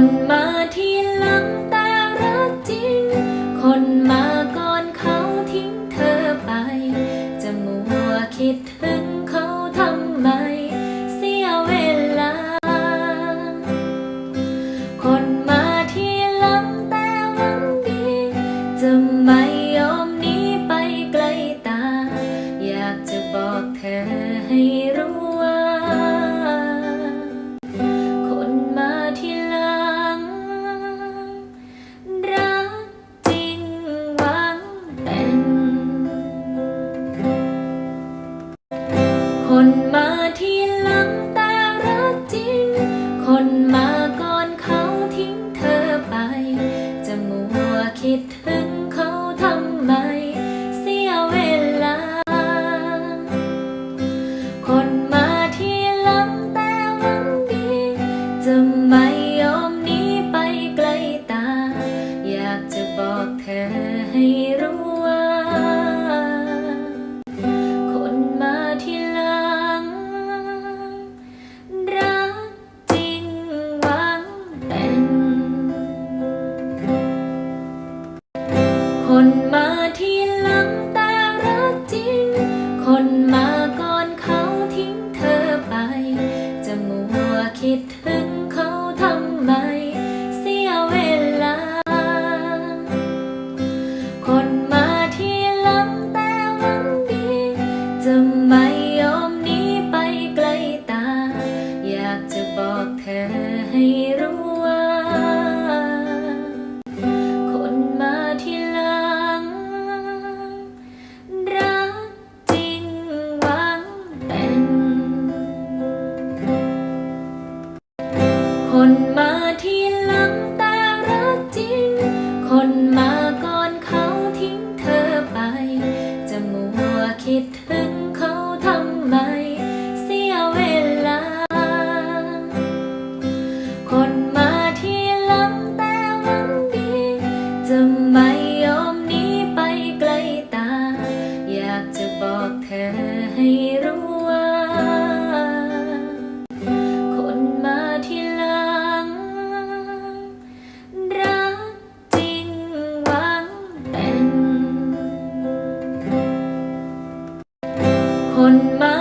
นไม้ คนมาที่หลัง รักจริงหวังเป็น คนมา my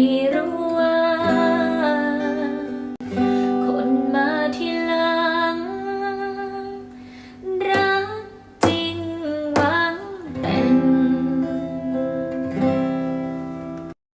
நேரம்